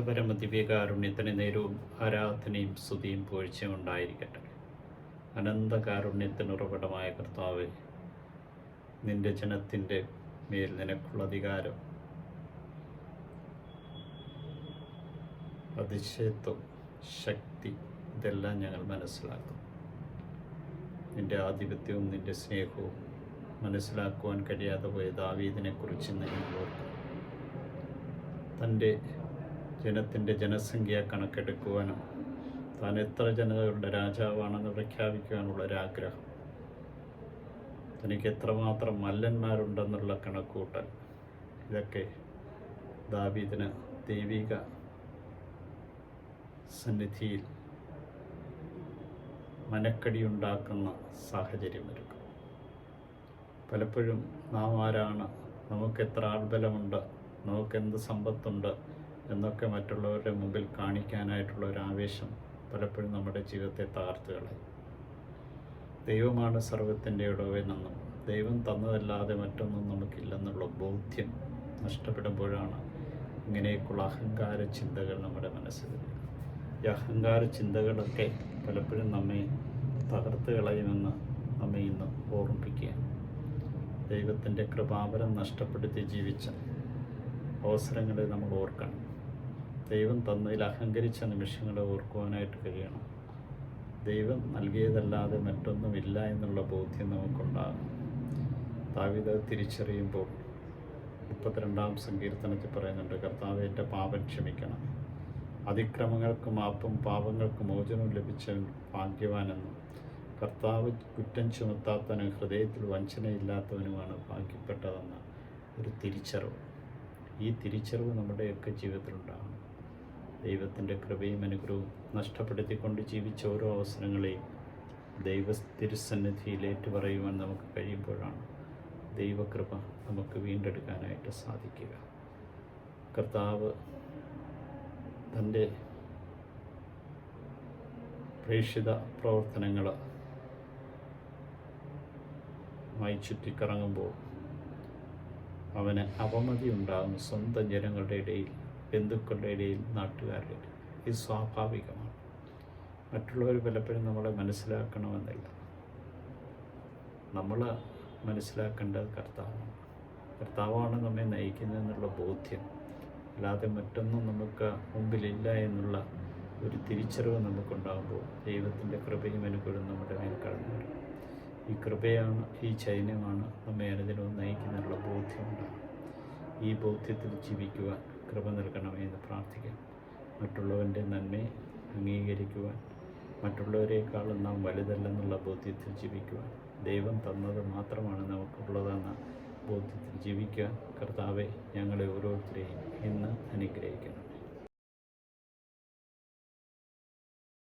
പരമദിവ്യകാരുണ്യത്തിന് നേരവും ആരാധനയും സ്തുതിയും പൂഴ്ചയും ഉണ്ടായിരിക്കട്ടെ. അനന്തകാരുണ്യത്തിന് ഉറവിടമായ കർത്താവ് നിന്റെ ജനത്തിന്റെ മേൽ നിനക്കുള്ള അധികാരം അതിശയത്വം ശക്തി ഇതെല്ലാം ഞങ്ങൾ മനസ്സിലാക്കും. നിന്റെ ആധിപത്യവും നിന്റെ സ്നേഹവും മനസ്സിലാക്കുവാൻ കഴിയാതെ പോയ ദാവീദിനെക്കുറിച്ച് ഇന്ന് ഓർക്കും. തന്റെ ജനത്തിന്റെ ജനസംഖ്യ കണക്കെടുക്കുവാനും താൻ എത്ര ജനതകളുടെ രാജാവാണെന്ന് പ്രഖ്യാപിക്കുവാനുള്ള ഒരാഗ്രഹം തനിക്ക് എത്രമാത്രം മല്ലന്മാരുണ്ടെന്നുള്ള കണക്കൂട്ടൽ ഇതൊക്കെ ദാവീദിന് ദൈവിക സന്നിധിയിൽ മനക്കടിയുണ്ടാക്കുന്ന വരും പലപ്പോഴും നാം ആരാണ്? നമുക്കെത്ര ആൾബലമുണ്ട്? നമുക്കെന്ത് സമ്പത്തുണ്ട്? എന്നൊക്കെ മറ്റുള്ളവരുടെ മുമ്പിൽ കാണിക്കാനായിട്ടുള്ള ഒരു ആവേശം പലപ്പോഴും നമ്മുടെ ജീവിതത്തെ തകർത്ത് കളയും. ദൈവമാണ് സർവത്തിന്റെ ഇടവെന്നെന്നും ദൈവം തന്നതല്ലാതെ മറ്റൊന്നും നമുക്കില്ലെന്നുള്ള ബോധ്യം നഷ്ടപ്പെടുമ്പോഴാണ് ഇങ്ങനെയൊക്കെയുള്ള അഹങ്കാര ചിന്തകൾ നമ്മുടെ മനസ്സിൽ ഈ അഹങ്കാര ചിന്തകളൊക്കെ പലപ്പോഴും നമ്മെ തകർത്ത് കളയുമെന്ന് നമ്മെ ഇന്ന് ഓർമ്മിപ്പിക്കുക ദൈവത്തിന്റെ കൃപാപരം നഷ്ടപ്പെടുത്തി ജീവിച്ച അവസരങ്ങളെ നമ്മൾ ഓർക്കണം. ദൈവം തന്നതിൽ അഹങ്കരിച്ച നിമിഷങ്ങളെ ഓർക്കുവാനായിട്ട് കഴിയണം. ദൈവം നൽകിയതല്ലാതെ മറ്റൊന്നുമില്ല എന്നുള്ള ബോധ്യം നമുക്കുണ്ടാകും. താവിത തിരിച്ചറിയുമ്പോൾ മുപ്പത്തിരണ്ടാം സങ്കീർത്തനത്തിൽ പറയുന്നുണ്ട് കർത്താവ് എന്റെ പാപം ക്ഷമിക്കണം. അതിക്രമങ്ങൾക്ക് മാപ്പും പാപങ്ങൾക്ക് മോചനവും ലഭിച്ച ഭാഗ്യവാനെന്നും കർത്താവ് കുറ്റം ചുമത്താത്തവനും ഹൃദയത്തിൽ വഞ്ചനയില്ലാത്തവനുമാണ് ഭാഗ്യപ്പെട്ടതെന്ന ഒരു തിരിച്ചറിവ്. ഈ തിരിച്ചറിവ് നമ്മുടെയൊക്കെ ജീവിതത്തിലുണ്ടാകണം. ദൈവത്തിന്റെ കൃപയും അനുഗ്രഹവും നഷ്ടപ്പെടുത്തിക്കൊണ്ട് ജീവിച്ച ഓരോ അവസരങ്ങളെയും ദൈവ തിരുസന്നിധിയിൽ ഏറ്റുപറയുവാൻ നമുക്ക് കഴിയുമ്പോഴാണ് ദൈവകൃപ നമുക്ക് വീണ്ടെടുക്കാനായിട്ട് സാധിക്കുക. കർത്താവ് തന്റെ പ്രേക്ഷിത പ്രവർത്തനങ്ങൾ മായി ചുറ്റിക്കറങ്ങുമ്പോൾ അവന് അവമതി ഉണ്ടാകും സ്വന്തം ജനങ്ങളുടെ ഇടയിൽ ബന്ധുക്കളുടെ ഇടയിൽ നാട്ടുകാരുടെ ഇടയിൽ. ഇത് സ്വാഭാവികമാണ്. മറ്റുള്ളവർ പലപ്പോഴും നമ്മളെ മനസ്സിലാക്കണമെന്നില്ല. നമ്മൾ മനസ്സിലാക്കേണ്ടത് കർത്താവാണ്. കർത്താവാണ് നമ്മെ നയിക്കുന്നതെന്നുള്ള ബോധ്യം. അല്ലാതെ മറ്റൊന്നും നമുക്ക് മുമ്പിലില്ല എന്നുള്ള ഒരു തിരിച്ചറിവ് നമുക്കുണ്ടാകുമ്പോൾ ദൈവത്തിന്റെ കൃപയും അനുകൂലം നമ്മുടെ മേൽ കടന്നു വരും. ഈ കൃപയാണ് ഈ ചൈന്യമാണ് നമ്മെ അനുദിനവും നയിക്കുന്നതിനുള്ള ബോധ്യമുണ്ടാകും ഈ ബോധ്യത്തിൽ ജീവിക്കുവാൻ കൃപ നൽകണമേ എന്ന് പ്രാർത്ഥിക്കാം. മറ്റുള്ളവന്റെ നന്മയെ അംഗീകരിക്കുവാൻ മറ്റുള്ളവരെക്കാളും നാം വലുതല്ലെന്നുള്ള ബോധ്യത്തിൽ ജീവിക്കുവാൻ ദൈവം തന്നത് മാത്രമാണ് നമുക്കുള്ളതെന്ന ബോധ്യത്തിൽ ജീവിക്കാൻ കർത്താവെ ഞങ്ങളെ ഓരോരുത്തരെയും ഇന്ന് അനുഗ്രഹിക്കുന്നു